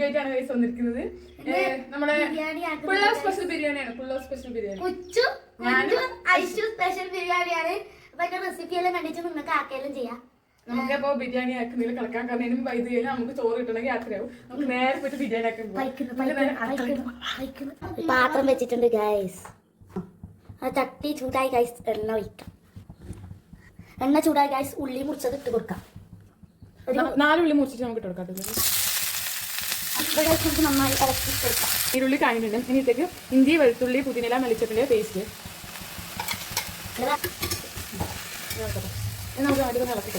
Video ആയിട്ടാണ് പൈസ വന്നിരിക്കുന്നത്. നമ്മുടെ പിള്ളേർ സ്പെഷ്യൽ ബിരിയാണിയാണ്. പിള്ളേർ സ്പെഷ്യൽ ബിരിയാണി. ഉച്ചു ഐശു സ്പെഷ്യൽ ബിരിയാണിയാണ്. അപ്പൊ അതിന്റെ റെസിപ്പി എല്ലാം കണ്ടിട്ട് നിങ്ങൾക്ക് ആക്കിയാലും ചെയ്യാം. നമുക്കപ്പോ ബിരിയാണി ആക്കുന്നതിൽ കളക്കാൻ കാരണം വൈദ്യുതി കഴിഞ്ഞാൽ നമുക്ക് ചോറ് കിട്ടണമെങ്കിൽ രാത്രിയാവും. നമുക്ക് നേരെ പോയിട്ട് ബിരിയാണി ആക്കാൻ. പാത്രം വെച്ചിട്ടുണ്ട് ഗൈസ് ചട്ടി ചൂടായി ഗൈസ് എണ്ണ ഒഴിക്കാം. എണ്ണ ചൂടായി ഗൈസ് ഉള്ളി മുറിച്ചത് ഇട്ട് കൊടുക്കാം. നാലുള്ളി നാല് ഉള്ളി മുറിച്ചിട്ട് നമുക്ക് ഇട്ട് കൊടുക്കാം. നമുക്ക് നന്നായി ഇറക്കി കൊടുക്കാം ഈരുള്ളി കഴിഞ്ഞിട്ടുണ്ട് ഇനി ഇതിലേക്ക് ഇഞ്ചി വെളുത്തുള്ളി പുതിനില മല്ലിച്ചപ്പിന്റെ പേസ്റ്റ് നമുക്ക് ആദ്യം ഒന്ന് ഇളക്കി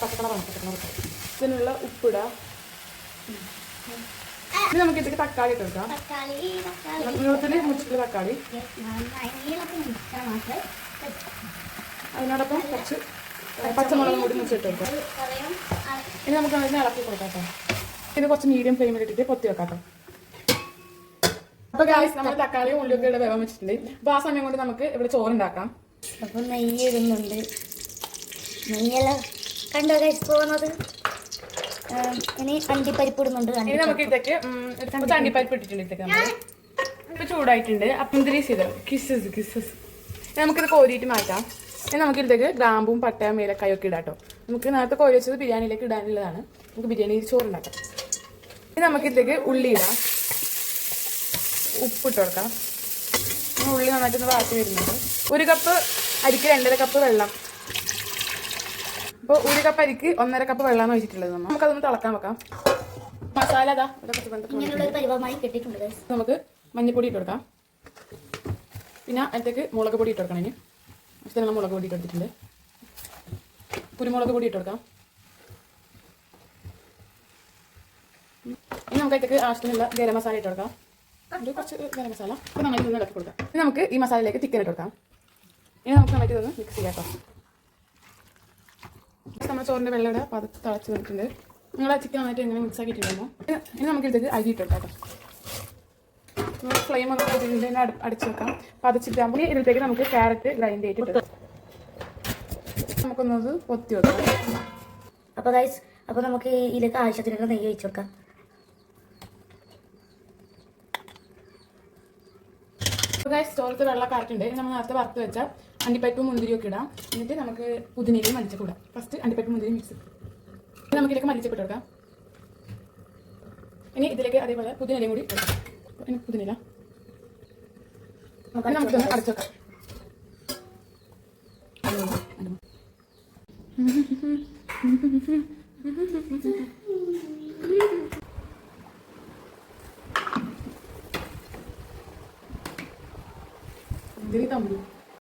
പച്ചക്കളർ ഇതിനുള്ള ഉപ്പിടാം. ഇനി നമുക്ക് ഇതിലേക്ക് തക്കാളി ഇട്ട് കൊടുക്കാം. നീളത്തിൽ മുറിച്ചിട്ടുള്ള തക്കാളി. അതിനോടൊപ്പം കുറച്ച് പച്ചമുളകും കൂടി മുച്ചിട്ട് കൊടുക്കാം. ഇനി നമുക്ക് അതിനെ ഇളക്കി കൊടുക്കാം കേട്ടോ. ഇത് കുറച്ച് മീഡിയം ഫ്ലെയിമിൽ ഇട്ടിട്ട് പൊത്തി വെക്കാം കേട്ടോ അപ്പൊ ഗായ്സ് നമ്മൾ തക്കാളിയും ഉള്ളിയൊക്കെ ഇവിടെ വേഗം വെച്ചിട്ടുണ്ട്. അപ്പൊ ആ സമയം കൊണ്ട് നമുക്ക് ഇവിടെ ചോറുണ്ടാക്കാം. അപ്പൊ നെയ്യ് ഇടുന്നുണ്ട്. നെയ്യെല്ലാം. കണ്ടോ ഗൈസ് പോകുന്നത്? ഇനി അണ്ടിപ്പരിപ്പ് ഇടുന്നുണ്ട്. ഇനി നമുക്ക് ഇതൊക്കെ കുറച്ച് അണ്ടിപ്പരിപ്പ് ഇട്ടിട്ടുണ്ട് ഇതൊക്കെ നമ്മൾ ഇപ്പൊ ചൂടായിട്ടുണ്ട്. അപ്പം മുന്തിരി ചെയ്തത് കിസ്സസ് കിസ്സസ് നമുക്കിത് കോരിയിട്ട് മാറ്റാം. ഇനി നമുക്ക് ഇതിലേക്ക് ഗ്രാമ്പും പട്ടയും ഏലക്കായും ഒക്കെ ഇടാം കേട്ടോ നമുക്ക് നേരത്തെ കോരി വെച്ചത് ബിരിയാണിയിലേക്ക് ഇടാനുള്ളതാണ്. നമുക്ക് ബിരിയാണി ചോറ് ചോറുണ്ടാക്കാം. ഇനി നമുക്കിതിലേക്ക് ഉള്ളി ഇടാം. ഉപ്പിട്ട് കൊടുക്കാം. ഉള്ളി നന്നായിട്ടൊന്ന് വാട്ടി വരുന്നുണ്ട്. ഒരു കപ്പ് അരിക്ക് രണ്ടര കപ്പ് വെള്ളം. അപ്പോൾ ഒരു കപ്പ് അരിക്ക് ഒന്നര കപ്പ് വെള്ളമാണ് ഒഴിച്ചിട്ടുള്ളത് നമ്മൾ. നമുക്കതൊന്ന് തിളക്കാൻ വെക്കാം. മസാല അതാ നമുക്ക് മഞ്ഞൾപ്പൊടി ഇട്ട് കൊടുക്കാം. പിന്നെ അതിലേക്ക് മുളക് പൊടി ഇട്ട് കൊടുക്കണം ഇനി. മുളക് പൊടി ഇട്ട് കൊടുത്തിട്ടുണ്ട്. കുരുമുളക് പൊടി ഇട്ട് കൊടുക്കാം ഇനി നമുക്ക് അതിലേക്ക് ആവശ്യത്തിനുള്ള ഗരം മസാല ഇട്ട് കൊടുക്കാം. ഒരു കുറച്ച് ഗരം മസാല. അപ്പോൾ നന്നായിട്ട് ഒന്ന് ഇളക്കി കൊടുക്കാം. ഇനി നമുക്ക് ഈ മസാലയിലേക്ക് ചിക്കൻ ഇട്ട് കൊടുക്കാം. ഇനി നമുക്ക് നന്നായിട്ട് ഇതൊന്ന് മിക്സ് ചെയ്യാം കേട്ടോ. നമ്മുടെ ചോറിന്റെ വെള്ളം ഇവിടെ പത് തിളച്ച് വന്നിട്ടുണ്ട്. നിങ്ങൾ ആ ചിക്കൻ നന്നായിട്ട് എങ്ങനെ മിക്സ് ആക്കിയിട്ടുണ്ടോ ഇനി നമുക്ക് ഇതിലേക്ക് അരി ഇട്ട് കൊടുക്കാം നമ്മൾ ഫ്ലെയിം ഒന്ന് ഇതിന്റെ അടിച്ചു വെക്കാം. പതച്ചിട്ടാകുമ്പോൾ ഇതിലേക്ക് നമുക്ക് ക്യാരറ്റ് ഗ്രൈൻഡ് ചെയ്തിട്ട് നമുക്കൊന്നത് പൊത്തി വെക്കാം. അപ്പോൾ ഗൈസ് അപ്പോൾ നമുക്ക് ഇതിലേക്ക് ആവശ്യത്തിനുള്ള നെയ്യ് ഒഴിച്ചു കൊടുക്കാം. ഗൈസ് ചോറത്ത് വെള്ളം കാറ്റുണ്ട് നമ്മൾ നേരത്തെ വറുത്ത് വെച്ച അണ്ടിപ്പറ്റും മുന്തിരിയും ഒക്കെ ഇടാം. എന്നിട്ട് നമുക്ക് പുതിനയിലും മല്ലിച്ചപ്പ് ഇടാം. ഫസ്റ്റ് അണ്ടിപ്പറ്റും മുന്തിരി മിക്സ് നമുക്ക് ഇതിലേക്ക് മല്ലിച്ചപ്പ് ഇനി ഇതിലേക്ക് അതേപോലെ പുതിനയിലും കൂടി ഇടാം. പുതിനില ഇനി നമുക്കിതൊന്ന് അടച്ചു വെക്കാം. 对咱们。